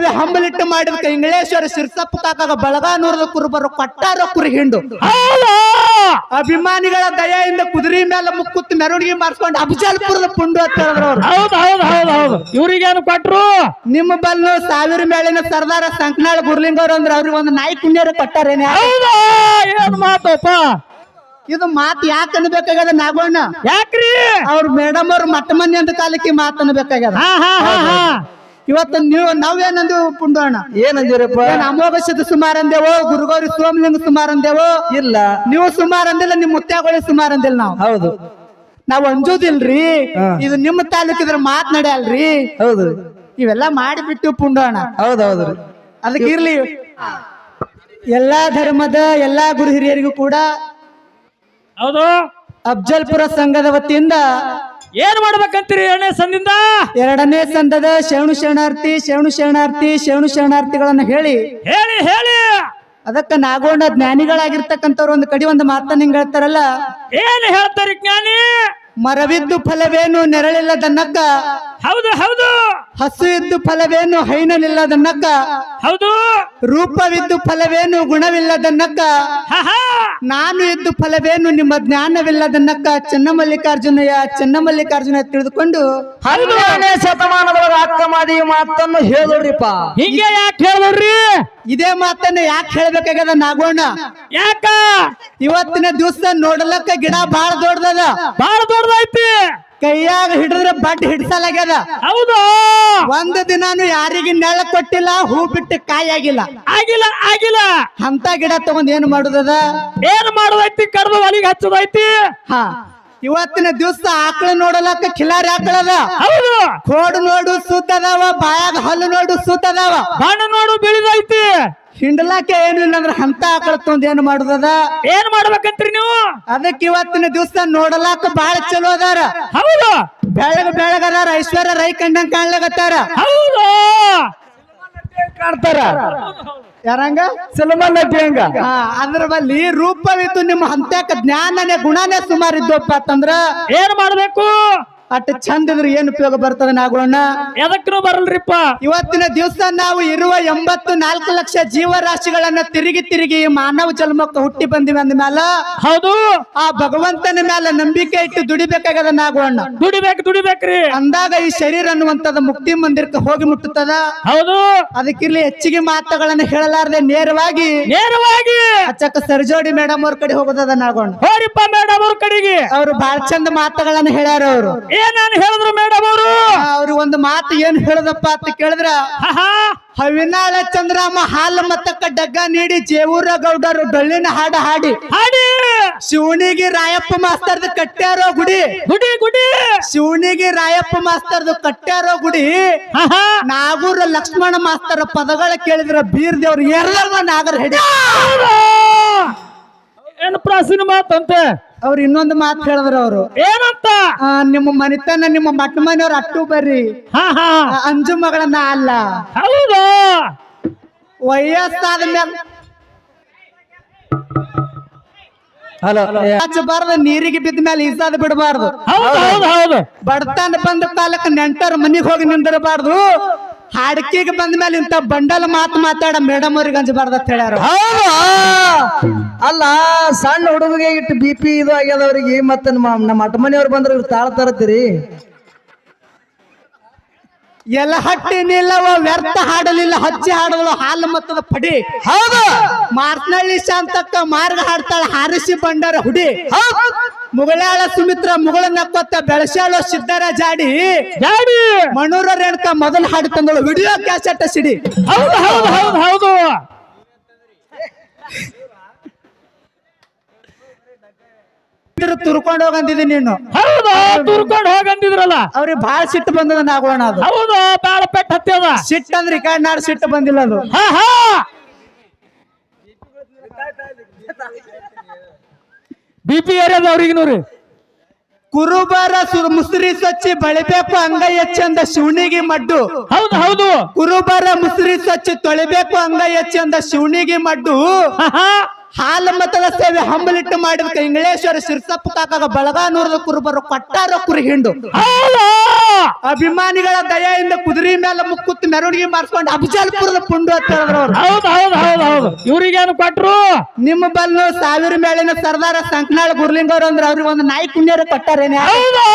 ದೇವಿ ಹಂಬಲಿಟ್ಟು ಮಾಡಿದ ಇಂಗ್ಲೇಶ್ವರ ಸಿರ್ಸಪ್ಪ ಕಾಕಾಗ ಬಳಗಾನೂರದ ಕುರುಬರು ಕೊಟ್ಟಾರ ಕುರಿ ಹಿಂಡು. ಅಭಿಮಾನಿಗಳ ದಯೆಯಿಂದ ಕುದುರೆ ಮೇಲೆ ಮುಕ್ಕುತ್ತು ಮೆರವಣಿಗೆ ಮಾಡಿಸ್ಕೊಂಡು ಅಫಜಲ್ಪುರದ ಪುಂಡು ಅಂತ ಹೇಳಿದ್ರು ಅವ್ರು ಹೌದು ಹೌದು ಹೌದು ಹೌದು. ಇವ್ರಿಗೇನು ಕೊಟ್ರು? ನಿಮ್ಮ ಬಲ್ಲು ಸಾವಿರ ಮೇಳಿನ ಸರ್ದಾರ ಸಂಕನಾಳ ಗುರ್ಲಿಂಗವ್ರು ಅಂದ್ರೆ ಅವ್ರಿಗೆ ಒಂದು ನಾಯಿ ಕುಣ್ಯರ ಕೊಟ್ಟಾರೇನೆ ಹೌದಾ ಏನ್ ಮಾತಪ್ಪ? ಇದು ಮಾತು ಯಾಕೆ ಅನ್ಬೇಕಾಗ್ಯದ ನಾಗೋಣ ಯಾಕ್ರಿ? ಅವ್ರ ಮೇಡಮ್ ಅವ್ರು ಮಟ್ಟ ಮಂದಿ ಅಂತ ಕಾಲಕ್ಕೆ ಮಾತು ಅನ್ಬೇಕಾಗ್ಯದ. ಹಾ ಹಾ ಹಾ ಹಾ. ಇವತ್ತು ನೀವು ನಾವೇನಂದು ಪುಂಡೋಣ ಏನಂದಿರಪ್ಪ ಏನ್ ಅಮೋಘಶದ ಸುಮಾರು ಅಂದೇವೋ ಗುರುಗೌರಿ ಸೋಮಲಿಂಗ ಸುಮಾರು ಅಂದೇವೋ ಇಲ್ಲ. ನೀವು ಸುಮಾರು ಅಂದಿಲ್ಲ ನಿಮ್ ಮುತ್ಯಾಗೋಳಿ ಸುಮಾರು ಅಂದಿಲ್ಲ ನಾವು. ಹೌದು. ನಾವ್ ಅಂಜೋದಿಲ್ರಿ. ಇದು ನಿಮ್ಮ ತಾಲೂಕಿದ್ರ ಮಾತ್ ನಡೆಯಲ್ರಿ. ಹೌದು. ಇವೆಲ್ಲ ಮಾಡಿಬಿಟ್ಟು ಪುಂಡೋಣ ಹೌದೌದ್ರಿ ಹೌದು ಅದಕ್ಕೆ ಇರ್ಲಿ. ಎಲ್ಲಾ ಧರ್ಮದ ಎಲ್ಲಾ ಗುರು ಹಿರಿಯರಿಗೂ ಕೂಡ ಹೌದು. ಅಫ್ಜಲ್ಪುರ ಸಂಘದ ವತಿಯಿಂದ ಏನ್ ಮಾಡ್ಬೇಕಂತೀರಿ ಎರಡನೇ ಸಂದಿಂದ? ಎರಡನೇ ಸಂದದ ಶರಣು ಶರಣಾರ್ಥಿ ಶರಣು ಶರಣಾರ್ಥಿ ಶರಣು ಶರಣಾರ್ಥಿಗಳನ್ನ ಹೇಳಿ. ಹೇಳಿ ಹೇಳಿ. ಅದಕ್ಕ ನಾಗೋಣ ಜ್ಞಾನಿಗಳಾಗಿರ್ತಕ್ಕಂಥವ್ರು ಒಂದು ಕಡಿ ಒಂದು ಮಾತನ್ನ ಹಿಂಗ್ ಹೇಳ್ತಾರಲ್ಲ? ಏನ್ ಹೇಳ್ತಾರಿ ಜ್ಞಾನಿ? ಮರವಿದ್ದು ಫಲವೇನು ನೆರಳಿಲ್ಲದನ್ನಕ್ಕ ಹೌದು ಹೌದು. ಹಸು ಇದ್ದು ಫಲವೇನು ಹೈನಲಿಲ್ಲದನ್ನಕ್ಕ ಹೌದು. ರೂಪವಿದ್ದು ಫಲವೇನು ಗುಣವಿಲ್ಲದ ನಕ್ಕ? ನಾನು ಇದ್ದು ಫಲವೇನು ನಿಮ್ಮ ಜ್ಞಾನವಿಲ್ಲದನ್ನಕ್ಕ ಚನ್ನಮಲ್ಲಿಕಾರ್ಜುನಯ್ಯ ಚನ್ನಮಲ್ಲಿಕಾರ್ಜುನ ತಿಳಿದುಕೊಂಡು ಹನ್ನೆರಡನೇ ಶತಮಾನದೊಳಗ ಅಕ್ಕ ಮಾಡಿ ಮಾತನ್ನು ಹೇಳಿದ್ರಿಪ್ಪ ಹಿಂಗೆ ಯಾಕೆ ಹೇಳಿದ್ರಿ ಇದೇ ಮಾತನ್ನ ಯಾಕೆ ಹೇಳ್ಬೇಕಾಗ್ಯದ ನಾಗೋಣ? ಯಾಕ? ಇವತ್ತಿನ ದಿವಸ ನೋಡ್ಲಕ್ಕ ಗಿಡ ಬಾಳ ದೊಡ್ಡದ ಬಾಳ ದೊಡ್ಡದೈತಿ. ಕೈಯಾಗ ಹಿಡಿದ್ರೆ ಬಟ್ ಹಿಡ್ಸಲಾಗ್ಯದ. ಹೌದು. ಒಂದ್ ದಿನಾನು ಯಾರಿಗೆ ನೆಳ ಕೊಟ್ಟಿಲ್ಲ ಹೂ ಬಿಟ್ಟು ಕಾಯಿ ಆಗಿಲ್ಲ. ಆಗಿಲ್ಲ ಆಗಿಲ್ಲ. ಅಂತ ಗಿಡ ತಗೊಂಡ್ ಏನ್ ಮಾಡುದದ? ಏನ್ ಮಾಡುದೈತಿ? ಕಡ್ದು ಒಲಿಗೆ ಹಚ್ಚದೈತಿ. ಹಾ. ಇವತ್ತಿನ ದಿವಸ ಆಕಳ ನೋಡಲಕ್ಕ ಖಿಲಾರಿ ಆಕಳದ ಹೌದು. ಕೋಡು ನೋಡು ಸುತ್ತದಾವ ಬಾಯಾಗ ಹಲ್ಲು ನೋಡು ಸುತ್ತದಾವ. ಬಣ್ಣ ನೋಡು ಬೆಳಿದೈತಿ. ಹಿಂಡ್ಲಾಕ ಏನು ಇಲ್ಲ ಅಂದ್ರೆ ಹಂತ ಆಕಳ ತೊಂದ್ ಏನ್ ಮಾಡುದದ? ಏನ್ ಮಾಡ್ಬೇಕಂತ್ರಿ ನೀವು? ಅದಕ್ಕೆ ಇವತ್ತಿನ ದಿವಸ ನೋಡಲಾಕ ಬಾಳ ಚಲೋ ಅದಾರ. ಹೌದು. ಬೆಳಗ ಬೆಳಗದಾರ ಐಶ್ವರ್ಯ ರೈ ಕಂಡಂಗ್ ಕಾಣ್ಲಾಗತ್ತಾರ ಹೌದು. ಕಾಣ್ತಾರ. ಯಾರಂಗ? ಸಿನಿಮಾ ನಟಿ ಹಂಗ? ಅದ್ರ ಬಲ್ಲಿ ರೂಪವಿತ್ತು ನಿಮ್ಮ ಹಂತಕ ಜ್ಞಾನನೇ ಗುಣನೇ ಸುಮಾರು ಇದ್ದಪ್ಪ ಅಂತಂದ್ರ ಏನ್ ಮಾಡ್ಬೇಕು? ಅಟ್ ಚಂದ ಇದ್ರೆ ಏನ್ ಉಪಯೋಗ ಬರ್ತದ ನಾಗೋಣ ಎದಕ್ಕೂ ಬರಲ್ರಿಪ್ಪ? ಇವತ್ತಿನ ದಿವಸ ನಾವು ಇರುವ ಎಂಬತ್ತು ನಾಲ್ಕು ಲಕ್ಷ ಜೀವರಾಶಿಗಳನ್ನ ತಿರುಗಿ ತಿರುಗಿ ಮಾನವ ಜನ್ಮಕ್ಕೆ ಹುಟ್ಟಿ ಬಂದಿವಿ ಅಂದ ಮ್ಯಾಲ ಹೌದು. ಆ ಭಗವಂತನ ಮೇಲೆ ನಂಬಿಕೆ ಇಟ್ಟು ದುಡಿಬೇಕಾಗದ ನಾಗೋಣ ದುಡಿಬೇಕು ದುಡಿಬೇಕ್ರಿ. ಅಂದಾಗ ಈ ಶರೀರ ಅನ್ನುವಂತದ ಮುಕ್ತಿ ಮಂದಿರಕ್ಕೆ ಹೋಗಿ ಮುಟ್ಟುತ್ತದ? ಹೌದು. ಅದಕ್ಕಿರ್ಲಿ ಹೆಚ್ಚಿಗೆ ಮಾತುಗಳನ್ನ ಹೇಳಲಾರದೆ ನೇರವಾಗಿ ನೇರವಾಗಿ. ಅಚ್ಚಕ್ಕ ಸರ್ಜೋಡಿ ಮೇಡಮ್ ಅವ್ರ ಕಡೆ ಹೋಗೋದದ ನಾಗೋಣ ಹೋರಿಪ್ಪ ಮೇಡಮ್ ಅವ್ರ ಕಡೆಗೆ. ಅವ್ರು ಬಾಳ ಚಂದ ಮಾತುಗಳನ್ನ ಹೇಳ್ಯಾರ ಅವರು. ಏನಾನ್ ಹೇಳಿದ್ರು ಮೇಡಮ್ ಅವರು? ಅವ್ರಿಗೆ ಒಂದು ಮಾತು ಏನ್ ಹೇಳದಪ್ಪ ಅಂತ ಕೇಳಿದ್ರ? ಹವಿನಾಳ ಚಂದ್ರಮ್ಮ ಹಾಲು ಮತ್ತಕ್ಕ ಡಗ್ಗ ನೀಡಿ ಜೇವೂರ ಗೌಡರು ಡೊಳ್ಳಿನ ಹಾಡ ಹಾಡಿ. ಹಾಡಿ. ಶಿವನಿಗೆ ರಾಯಪ್ಪ ಮಾಸ್ತರ್ದು ಕಟ್ಟ್ಯಾರೋ ಗುಡಿ. ಗುಡಿ ಗುಡಿ. ಶಿವನಿಗೆ ರಾಯಪ್ಪ ಮಾಸ್ತರ್ದು ಕಟ್ಟ್ಯಾರೋ ಗುಡಿ. ನಾಗೂರ ಲಕ್ಷ್ಮಣ ಮಾಸ್ತರ ಪದಗಳ ಕೇಳಿದ್ರ ಬೀರ್ದೇವ್ರು ಎಲ್ಲರ ನಾಗರ ಹಿಡಿ. ಏನ್ ಪ್ರಾಸಿನ ಮಾತಂತೆ? ಅವ್ರು ಇನ್ನೊಂದು ಮಾತು ಹೇಳಿದ್ರ ಅವರು. ಏನಂತ? ನಿಮ್ಮ ಮನಿತನ ನಿಮ್ಮ ಮಟ್ಟ ಮನೆಯವ್ರ ಅಟ್ಟು ಬರ್ರಿ. ಹಾ ಹಾ. ಆ, ಅಂಜು ಮಗಳನ್ನ ಅಲ್ಲ. ಹೌದು. ವಯಸ್ಸಾದ ಮೇಲೆ ಹಲೋ. ಹಚ್ಚಬಾರ್ದು ನೀರಿಗೆ ಬಿದ್ದ ಮೇಲೆ ಈಸಾದ ಬಿಡಬಾರ್ದು. ಹೌದು ಹೌದು ಹೌದು. ಬಡತನ ಬಂದ ಕಾಲಕ್ಕೆ ನೆಂಟರ ಮನಿಗ್ ಹೋಗಿ ನಿಂದಿರಬಾರ್ದು. ಹಾಡ್ಕಿಗೆ ಬಂದ ಮೇಲೆ ಇಂತ ಬಂಡಲ್ ಮಾತು ಮಾತಾಡ ಮೇಡಮ್ ಅವ್ರಿಗೆ ಅಂಜಬಾರ್ದ ಅಂತ ಹೇಳ್ಯಾರ. ಅಲ್ಲ ಸಣ್ಣ ಹುಡುಗಗೆ ಇಟ್ಟು ಬಿ ಪಿ ಇದು ಆಗ್ಯದವ್ರಿಗೆ ಮತ್ತೆ ನಮ್ಮ ನಮ್ಮ ಅಟ್ಟ ಮನೆಯವ್ರು ಬಂದ್ರೆ ಇವ್ರು ತಾಳ ತರತ್ತೀರಿ ಎಲ್ಲ ಹಟ್ಟಿ ನಿಲ್ಲವ ವ್ಯರ್ಥ ಹಾಡಲಿಲ್ಲ ಹಚ್ಚಿ ಹಾಡಲು ಹಾಲು ಮತ್ತದ ಪಡಿ. ಹೌದು? ಮಾರ್ನಳ್ಳಿ ಶಾಂತಕ್ಕ ಮಾರ್ಗ ಹಾಡ್ತಾಳ ಹಾರಿಸಿ ಬಂಡಾರ ಹುಡಿ. ಮುಗಳಾಳ ಸುಮಿತ್ರ ಮುಗಳ ನಕ್ಕೊತ್ತ ಬೆಳಸಾಳ ಸಿದ್ದರ ಜಾಡಿ. ಜಾಡಿ. ಮಣೂರ ರೇಣಕ ಮೊದಲು ಹಾಡು ತಂದಳು. Video cassette CD. ಹೌದು ಹೌದು ಹೌದು ಹೌದು. ತುರ್ಕೊಂಡು ಹೋಗಂದಿದಿ ನೀನು. ಹೌದು ತುರ್ಕೊಂಡು ಹೋಗಂದಿದ್ರಲ್ಲ. ಅವ್ರಿಗೆ ಬಾಳ ಸಿಟ್ಟು ಬಂದದ ನಾಗೋಣ ಅದು. ಹೌದು ಬಾಳ ಪೆಟ್ಟು ಹತ್ಯದ. ಸಿಟ್ಟು ಅಂದ್ರೆ ಈ ಕಡೆ ನಾಡು ಸಿಟ್ಟು ಬಂದಿಲ್ಲ ಅದು. ಹಾ ಹಾ. ಬಿ ಪಿ ಏರಿಯಾದ ಅವ್ರಿಗೆ ನೋಡ್ರಿ. ಕುರುಬರ ಮುಸ್ರಿ ಸಚ್ಚಿ ಬಳಿಬೇಕು ಅಂಗೈ ಹೆಚ್ಚಂದ ಶಿವನಿಗೆ ಮಡ್ಡು. ಹೌದು ಹೌದು. ಕುರುಬರ ಮುಸ್ರಿ ಸಚ್ಚಿ ತೊಳಿಬೇಕು ಅಂಗೈ ಹೆಚ್ಚಂದ ಶಿವನಿಗೆ ಮಡ್ಡು. ಹಾ ಹಾ. ಹಾಲು ಮತದ ಸೇವೆ ಹಂಬಲಿಟ್ಟು ಮಾಡಿದ ಇಂಗ್ಲೇಶ್ವರ ಸಿರ್ಸಪ್ಪ ಕಾಕಾಗ ಬಳಗಾನೂರದ ಕುರುಬರು ಕೊಟ್ಟಾರ ಕುರಿ ಹಿಂಡು. ಅಭಿಮಾನಿಗಳ ದಯೆಯಿಂದ ಕುದುರೆ ಮೇಲೆ ಮುಕ್ಕುತ್ತು ಮೆರವಣಿಗೆ ಮಾಡಿಸ್ಕೊಂಡು ಅಫಜಲ್ಪುರದ ಪುಂಡು ಅಂತ ಹೇಳಿದ್ರು ಅವ್ರು ಹೌದು ಹೌದು ಹೌದು ಹೌದು. ಇವ್ರಿಗೇನು ಕೊಟ್ರು? ನಿಮ್ಮ ಬಲ್ನು ಸಾವಿರ ಮೇಳಿನ ಸರ್ದಾರ ಸಂಕನಾಳ ಗುರ್ಲಿಂಗವ್ರು ಅಂದ್ರೆ ಅವ್ರಿಗೆ ಒಂದು ನಾಯಿ ಕುಣ್ಯರು ಕೊಟ್ಟಾರೇನೆ ಹೌದಾ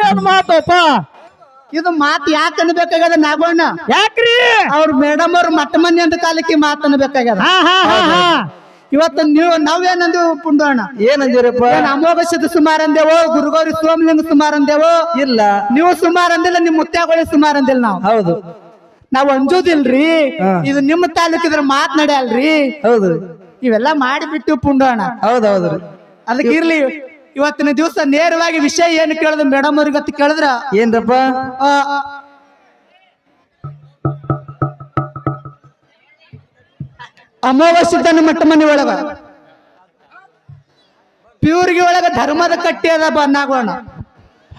ಏನ್ ಮಾತಪ್ಪ? ಇದು ಮಾತು ಯಾಕೆ ಅನ್ಬೇಕಾಗ್ಯದ ನಾಗೋಣ ಯಾಕ್ರಿ? ಅವ್ರ ಮೇಡಮ್ ಅವ್ರು ಮಟ್ಟ ಮಂದಿ ಅಂತ ಕಾಲಕ್ಕೆ ಮಾತು ಇವತ್ತು ನೀವು ನಾವೇನಂದು ಪುಂಡೋಣ ಏನಂದಿರಪ್ಪ? ಏನ್ ಅಮೋಘಶದ ಸುಮಾರು ಅಂದೇವೋ ಗುರುಗೌರಿ ಸೋಮಲಿಂಗ ಸುಮಾರು ಅಂದೇವೋ ಇಲ್ಲ. ನೀವು ಸುಮಾರು ಅಂದಿಲ್ಲ ನಿಮ್ ಮುತ್ಯಾಗೋಳಿ ಸುಮಾರು ಅಂದಿಲ್ಲ ನಾವು. ಹೌದು. ನಾವ್ ಅಂಜೋದಿಲ್ರಿ? ಇದು ನಿಮ್ಮ ತಾಲೂಕಿದ್ರ ಮಾತ್ ನಡೆಯಲ್ರಿ? ಹೌದು. ಇವೆಲ್ಲ ಮಾಡಿಬಿಟ್ಟು ಪುಂಡೋಣ ಹೌದೌದು. ಹೌದು ಅದಕ್ಕೆ ಇರ್ಲಿ ಇವತ್ತಿನ ದಿವಸ ನೇರವಾಗಿ ವಿಷಯ ಏನು ಕೇಳಿದ್ರು? ಮೇಡಮ್ ಅವ್ರಿಗೆ ಕೇಳಿದ್ರ? ಏನ್ರಪ್ಪ? ಆ, ತನ್ನ ಮಟ್ಟ ಮನೆ ಒಳಗ. ಪ್ಯೂರ್ಗಿ ಒಳಗ ಧರ್ಮದ ಕಟ್ಟಿ ಅದ ಬಂದಾಗೋಣ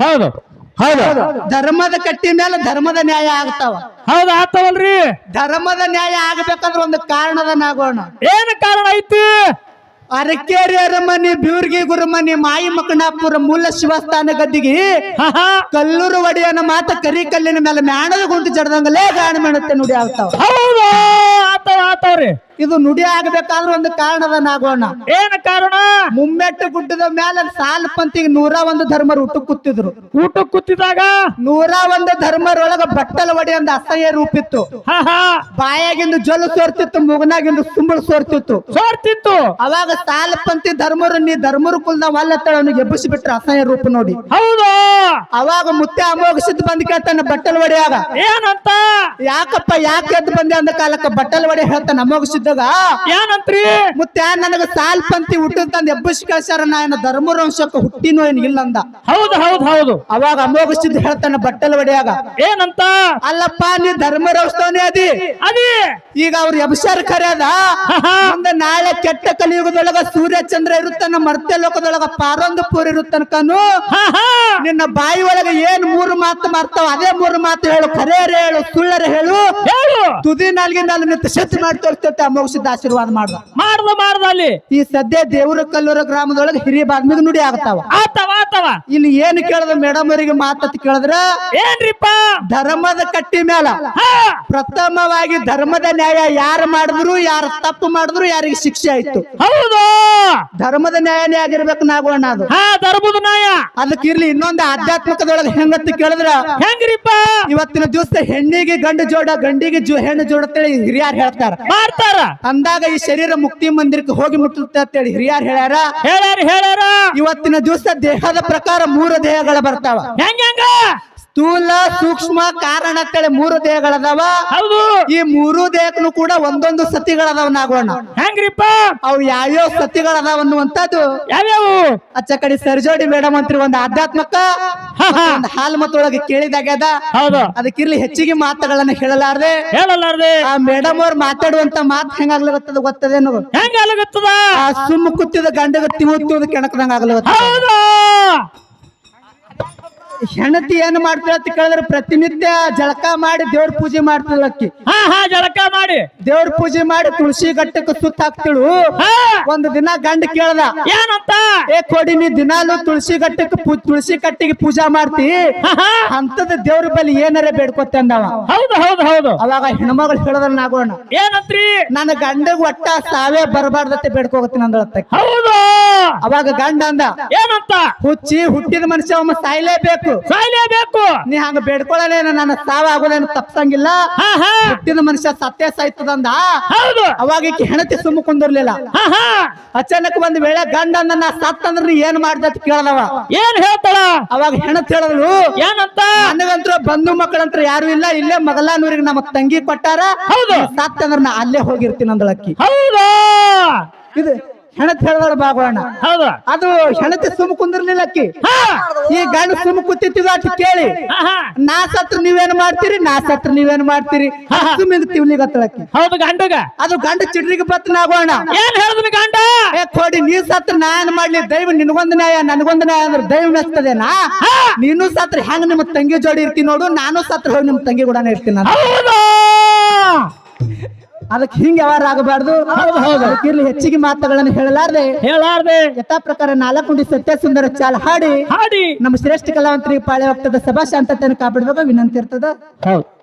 ಹೌದು. ಹೌದು. ಧರ್ಮದ ಕಟ್ಟಿ ಮೇಲೆ ಧರ್ಮದ ನ್ಯಾಯ ಆಗ್ತಾವ. ಹೌದು ಆಗ್ತಾವಲ್ರಿ. ಧರ್ಮದ ನ್ಯಾಯ ಆಗ್ಬೇಕಂದ್ರ ಒಂದು ಕಾರಣದ ನಾಗೋಣ ಏನ್ ಕಾರಣ ಐತಿ? ಅರಕೇರಿ ಮನೆ ಬ್ಯೂರ್ಗಿ ಗುರುಮನಿ ಮಾಯಿ ಮಕ್ಕಣಾಪುರ ಮೂಲ ಶಿವಸ್ಥಾನ ಗದ್ದಿಗೆ ಕಲ್ಲೂರು ಒಡೆಯನ ಮಾತ ಕರಿ ಕಲ್ಲಿನ ಮೇಲೆ ಮ್ಯಾಣದ ಗುಂಟು ಜಡದಂಗಲೇ ಗಾಣ ಮಾಡುತ್ತೆ ನುಡಿ ಆಗ್ತಾವ. ಹೌದು ಆತವ ಆತವ್ರಿ ಇದು ನುಡಿ ಆಗ್ಬೇಕಾದ್ರೂ ಒಂದು ಕಾರಣದ ನಾಗೋಣ ಏನ್ ಕಾರಣ? ಮುಮ್ಮೆಟ್ಟು ಗುಡ್ಡದ ಮೇಲೆ ಸಾಲ ಪಂತಿಗೆ ನೂರ ಒಂದು ಧರ್ಮರು ಊಟ ಕೂತಿದ್ರು. ಊಟ ಕೂತಿದಾಗ ನೂರ ಒಂದು ಧರ್ಮರೊಳಗ ಬಟ್ಟಲ ಒಡೆ ಒಂದು ಅಸಹ್ಯ ರೂಪಿತ್ತು. ಬಾಯಾಗಿಂದು ಜೊಲು ಸೋರ್ತಿತ್ತು ಮುಗನಾಗಿಂದು ಸುಂಬಳು ಸೋರ್ತಿತ್ತು. ಸೋರ್ತಿತ್ತು. ಅವಾಗ ಸಾಲ ಪಂತಿ ಧರ್ಮರು ನೀ ಧರ್ಮರು ಕುಲ್ದ ವಲ್ಲತ್ತಳ ಎಬ್ಬಿಸಿ ಬಿಟ್ರ ಅಸಹ್ಯ ರೂಪ ನೋಡಿ. ಹೌದು. ಅವಾಗ ಮುತ್ತೆ ಅಮೋಘಸಿದ್ ಬಂದ್ ಕೇಳ್ತಾನ ಬಟ್ಟಲ್ ಒಡೆಯಾಗ. ಏನಂತ? ಯಾಕಪ್ಪ ಯಾಕೆ ಎದ್ದು ಬಂದೆ ಅಂದ ಕಾಲಕ್ಕ ಬಟ್ಟಲ್ ಒಡೆ ಹೇಳ್ತಾನ ಏನಂತ್ರಿ? ಮುತ್ತೆ ನನಗ ಸಾಲ್ ಪಂತಿ ಹುಟ್ಟಿದ ತಂದ್ ಎಬ್ಬಿಸಿ ಕಳ್ಸ್ಯಾರ ನಾ ಏನು ಧರ್ಮವಂಶಕ್ಕೆ ಹುಟ್ಟಿನೋ ಏನ್ ಇಲ್ಲಂದ ಹೌದು ಹೌದು ಹೌದು. ಅವಾಗ ಅಮೋಘಸಿದ್ ಹೇಳ್ತಾನ ಬಟ್ಟಲ್ ಒಡೆಯಾಗ. ಏನಂತ? ಅಲ್ಲಪ್ಪ ನೀ ಧರ್ಮರಂಶನೇ ಅದಿ. ಅದಿ. ಈಗ ಅವ್ರ ಎಬ್ಸಾರ ಕರೆಯದ ಒಂದ ಮುಂದೆ ನಾಳೆ ಕೆಟ್ಟ ಕಲಿಯುಗದೊಳಗ ಸೂರ್ಯ ಚಂದ್ರ ಇರುತ್ತಾನ ಮರ್ತ್ಯ ಲೋಕದೊಳಗ ಪಾರೊಂದು ಇರುತ್ತನ ಕನು ಹಾ ಹಾ. ನಿನ್ನ ಬಾಯಿ ಒಳಗ ಏನ್ ಮೂರು ಮಾತು ಮಾರ್ತಾವ ಅದೇ ಮೂರು ಮಾತು ಹೇಳು. ಕರೆಯರೇ ಹೇಳು ಸುಳ್ಳರೆ ಹೇಳು. ಹೇಳು. ತುದಿ ನಾಲ್ಗಿಂದ ಅಲ್ಲಿ ನಿಂತು ಶಕ್ತಿ ಮಾಡಿ ತೋರಿಸ್ತೈತೆ ಅಮೋಘಸಿದ್ದ ಆಶೀರ್ವಾದ ಮಾಡ್ದ. ಮಾಡ್ದ ಮಾಡ್ದ ಅಲ್ಲಿ. ಈ ಸದ್ಯ ದೇವರ ಕಲ್ಲೂರ ಗ್ರಾಮದೊಳಗೆ ಹಿರಿಯ ಬಾದ್ಮಿಗ ನುಡಿ ಆಗ್ತಾವ ಆತವ ಆತವ. ಇಲ್ಲಿ ಏನು ಕೇಳದ ಮೇಡಮ್ ಅವರಿಗೆ ಮಾತತ್ ಕೇಳಿದ್ರ ಏನ್ರಿಪ್ಪ? ಧರ್ಮದ ಕಟ್ಟಿ ಮೇಲ ಪ್ರಥಮವಾಗಿ ಧರ್ಮದ ನ್ಯಾಯ ಯಾರು ಮಾಡಿದ್ರು ಯಾರು ತಪ್ಪು ಮಾಡಿದ್ರು ಯಾರಿಗೆ ಶಿಕ್ಷೆ ಆಯ್ತು. ಹೌದು. ಧರ್ಮದ ನ್ಯಾಯನೇ ಆಗಿರ್ಬೇಕು ನಾಗೋಣ ಅದು. ಧರ್ಮದ ನ್ಯಾಯ. ನಾಯ ಅದಕ್ಕೆ ಇರ್ಲಿ ಇನ್ನೊಂದು ಆಧ್ಯಾತ್ಮಿಕದೊಳಗೆ ಹೆಂಗಂತ ಕೇಳಿದ್ರ ಹೆಂಗ್ರಿಪ್ಪ? ಇವತ್ತಿನ ದಿವಸ ಹೆಣ್ಣಿಗೆ ಗಂಡು ಜೋಡ ಗಂಡಿಗೆ ಹೆಣ್ಣು ಜೋಡ ಅಂತೇಳಿ ಹಿರಿಯರ್ ಹೇಳ್ತಾರ. ಮಾಡ್ತಾರ. ಅಂದಾಗ ಈ ಶರೀರ ಮುಕ್ತಿ ಮಂದಿರಕ್ಕೆ ಹೋಗಿ ಮುಟ್ಟುತ್ತೆ ಅಂತೇಳಿ ಹಿರಿಯರ್ ಹೇಳ್ಯಾರ. ಹೇಳ್ಯಾರ ಹೇಳ್ಯಾರ. ಇವತ್ತಿನ ದಿವಸ ದೇಹದ ಪ್ರಕಾರ ಮೂರು ದೇಹಗಳ ಬರ್ತಾವ. ಹೆಂಗ ಹೆಂಗ? ಸ್ಥೂಲ ಸೂಕ್ಷ್ಮ ಕಾರಣ ಅಂತೇಳಿ ಮೂರು ದೇಹಗಳದಾವ. ಹೌದು. ಈ ಮೂರು ದೇಹಕ್ಕೂ ಕೂಡ ಒಂದೊಂದು ಸತಿಗಳದಾವ ನಾಗೋಣ ಹೆಂಗ್ರಿಪ್ಪ? ಅವು ಯಾವ್ಯಾವ ಸತಿಗಳದಾವ ಅನ್ನುವಂಥದ್ದು. ಯಾವ್ಯಾವು? ಅಚ್ಚ ಕಡೆ ಸರ್ಜೋಡಿ ಮೇಡಮ್ ಅಂತ್ರಿ ಒಂದು ಆಧ್ಯಾತ್ಮಕ ಒಂದು ಹಾಲ್ ಮತ್ತೊಳಗೆ ಕೇಳಿದಾಗ್ಯದ ಹೌದು. ಅದಕ್ಕಿರ್ಲಿ ಹೆಚ್ಚಿಗೆ ಮಾತುಗಳನ್ನ ಹೇಳಲಾರ್ದೆ. ಹೇಳಲಾರ್ದೆ. ಆ ಮೇಡಮ್ ಅವ್ರು ಮಾತಾಡುವಂತ ಮಾತು ಹೆಂಗಾಗ್ಲತ್ತದ ಗೊತ್ತದೇನು ಆ ಸುಮ್ಮ ಕುತ್ತಿದ ಗಂಡಗ ತಿವು ಕೆಣಕದಂಗ ಆಗ್ಲತ್ತ ಹೌದು. ಹೆಣತಿ ಏನ್ ಮಾಡ್ತಾಳ ಅಂತ ಕೇಳಿದ್ರೆ ಪ್ರತಿನಿತ್ಯ ಜಳಕ ಮಾಡಿ ದೇವ್ರ ಪೂಜೆ ಮಾಡ್ತಾಳ ಅಕ್ಕಿ. ಹಾ ಹಾ ಜಳಕ ಮಾಡಿ. ದೇವ್ರ ಪೂಜೆ ಮಾಡಿ ತುಳಸಿ ಗಟ್ಟಕ್ಕೆ ಸುತ್ತ ಹಾಕ್ತಿಳು. ಒಂದು ದಿನ ಗಂಡ ಕೇಳ್ದ ಏನಂತ? ಏ ಕೊಡಿ ನೀ ದಿನಾಲು ತುಳಸಿ ಗಟ್ಟಕ್ಕೆ ಪೂ- ತುಳಸಿ ಕಟ್ಟಿಗೆ ಪೂಜಾ ಮಾಡ್ತಿ. ಅಂತದ ದೇವ್ರ ಬಳಿ ಏನಾರ ಬೇಡ್ಕೊತ ಅಂದವ ಹೌದು ಹೌದು ಹೌದು. ಅವಾಗ ಹೆಣ್ಮಗಳು ಹೇಳದ್ರ ನಾಗೋಣ ಏನಂತ್ರಿ? ನನ್ನ ಗಂಡಗ್ ಒಟ್ಟ ಸಾವೇ ಬರಬಾರ್ದತ್ತೆ ಬೇಡ್ಕೋಗತ್ತೀನಿ ಅಂದಳತ್ತ ಹೌದು. ಅವಾಗ ಗಂಡ ಅಂದ ಏನಂತ? ಹುಚ್ಚಿ ಹುಟ್ಟಿದ ಮನುಷ್ಯ ಒಮ್ಮೆ ಸಾಯ್ಲೇಬೇಕು. ಸಾಯ್ಲೇಬೇಕು. ನೀ ಹಂಗ ಬೇಡ್ಕೊಳ್ಳಲೇನ ನನ್ನ ಸಾವ ಆಗೋದೇನು ತಪ್ಸಂಗಿಲ್ಲ. ಹುಟ್ಟಿದ ಮನುಷ್ಯ ಸತ್ಯ ಸಾಯ್ತದಂದ. ಹೌದು. ಅವಾಗ ಈಕಿ ಹೆಣತಿ ಸುಮ್ಮ ಕುಂದಿರ್ಲಿಲ್ಲ. ಅಚಾನಕ್ ಒಂದ್ ವೇಳೆ ಗಂಡ ನನ್ನ ನಾ ಸತ್ ಅಂದ್ರ ನೀ ಏನ್ ಮಾಡ್ದ ಕೇಳದವ. ಏನ್ ಹೇಳ್ತಾಳ? ಅವಾಗ ಹೆಣತ್ ಹೇಳಿದ್ರು ಏನಂತ? ನನಗಂತ್ರ ಬಂಧು ಮಕ್ಕಳಂತ್ರ ಯಾರು ಇಲ್ಲ ಇಲ್ಲೇ ಮಗಲಾನೂರಿಗೆ ನಮ್ಮ ತಂಗಿ ಕೊಟ್ಟಾರ. ಹೌದು. ಸತ್ ಅಂದ್ರ ನಾ ಅಲ್ಲೇ ಹೋಗಿರ್ತೀನಿ ಅಂದಳಕ್ಕಿ ಹೌದಾ. ಇದು ಹೆಣತ್ ಹೇಳಿದಳ ಬಾಗೋಣ ಹೌದು. ಅದು ಹೆಣತಿ ಸುಮ್ ಕುಂದಿರ್ಲಿಲ್ಲ ಅಕ್ಕಿ. ಈ ಗಂಡ ಸುಮ್ ಕುತ್ತಿತ್ತು ಅಟ್ ಕೇಳಿ. ನಾ ಸತ್ರ ನೀವೇನ್ ಮಾಡ್ತೀರಿ? ನಾ ಸತ್ರ ನೀವೇನ್ ಮಾಡ್ತೀರಿ? ಸುಮ್ಮಿಂಗ್ ತಿವ್ಲಿಗತ್ತಳಕ್ಕಿ ಹೌದು ಗಂಡಗ. ಅದು ಗಂಡ ಚಿಡ್ರಿಗೆ ಬತ್ತನಾಗೋಣ ಏನ್ ಹೇಳಿದ್ನಿ ಗಂಡ? ಏ ಕೊಡಿ ನೀ ಸತ್ರ ನಾ ಏನ್ ಮಾಡ್ಲಿ? ದೈವ ನಿನಗೊಂದು ನ್ಯಾಯ ನನಗೊಂದ್ ನ್ಯಾಯ ಅಂದ್ರೆ ದೈವ ಮೆಸ್ತದೇನಾ ಹಾ. ನೀನು ಸತ್ರ ಹೆಂಗ್ ನಿಮ್ ತಂಗಿ ಜೋಡಿ ಇರ್ತೀನಿ ನೋಡು ನಾನು ಸತ್ರ ಹೋಗಿ ನಿಮ್ಮ ತಂಗಿ ಕೂಡ ಇರ್ತೀನಿ ನಾನು ಅದಕ್ಕೆ ಹಿಂಗ ಯಾವಾರ ಆಗಬಾರ್ದು. ಇರ್ಲಿ ಹೆಚ್ಚಿಗೆ ಮಾತುಗಳನ್ನು ಹೇಳಲಾರ್ದೆ. ಹೇಳಲಾರ್ದೆ. ಯಥಾ ಪ್ರಕಾರ ನಾಲ್ಕು ನುಡಿ ಸತ್ಯ ಸುಂದರ ಚಾಲ ಹಾಡಿ. ಹಾಡಿ. ನಮ್ಮ ಶ್ರೇಷ್ಠ ಕಲಾವಂತರಿಗೆ ಪಾಳೆ ಹೋಗ್ತದ ಸಭಾ ಶಾಂತತೆಯನ್ನು ಕಾಪಾಡಬೇಕು ವಿನಂತಿ ಇರ್ತದ. ಹೌದು.